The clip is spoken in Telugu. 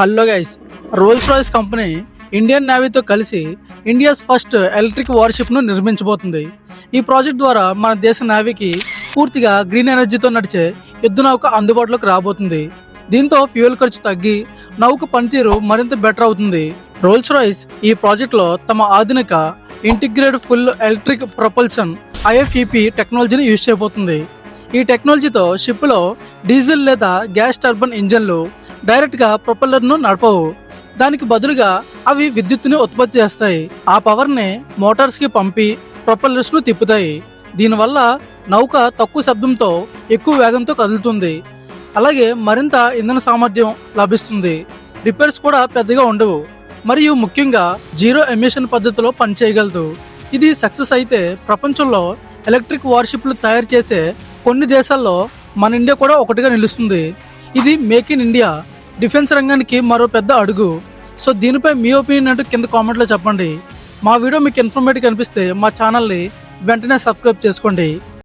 Hello guys Rolls Royce company Indian నేవీతో కలిసి ఇండియాస్ ఫస్ట్ ఎలక్ట్రిక్ వార్షిప్ను నిర్మించబోతుంది. ఈ ప్రాజెక్ట్ ద్వారా మన దేశ నేవీకి పూర్తిగా గ్రీన్ ఎనర్జీతో నడిచే యుద్ధ నౌక అందుబాటులోకి రాబోతుంది. దీంతో ఫ్యూయల్ ఖర్చు తగ్గి నౌక పనితీరు మరింత బెటర్ అవుతుంది. రోల్స్ రాయ్స్ ఈ ప్రాజెక్ట్లో తమ ఆధునిక integrate full electric propulsion IFEP టెక్నాలజీని యూజ్ చేయబోతుంది. ఈ టెక్నాలజీతో షిప్లో డీజిల్ లేదా గ్యాస్ టర్బన్ ఇంజన్లు డైరెక్ట్గా ప్రొపెల్లర్ను నడపవు. దానికి బదులుగా అవి విద్యుత్తుని ఉత్పత్తి చేస్తాయి. ఆ పవర్ని మోటార్స్కి పంపి ప్రొపెల్లర్స్ను తిప్పుతాయి. దీనివల్ల నౌక తక్కువ శబ్దంతో ఎక్కువ వేగంతో కదులుతుంది. అలాగే మరింత ఇంధన సామర్థ్యం లభిస్తుంది. రిపేర్స్ కూడా పెద్దగా ఉండవు. మరియు ముఖ్యంగా జీరో ఎమిషన్ పద్ధతిలో పనిచేయగలదు ఇది సక్సెస్ అయితే ప్రపంచంలో ఎలక్ట్రిక్ వార్షిప్లు తయారు చేసే కొన్ని దేశాల్లో మన ఇండియా కూడా ఒకటిగా నిలుస్తుంది. ఇది మేక్ ఇన్ ఇండియా డిఫెన్స్ రంగానికి మరో పెద్ద అడుగు. సో దీనిపై మీ ఒపీనియన్ అంటూ కింద కామెంట్లో చెప్పండి. మా వీడియో మీకు ఇన్ఫర్మేటివ్ కనిపిస్తే మా ఛానల్ని వెంటనే సబ్స్క్రైబ్ చేసుకోండి.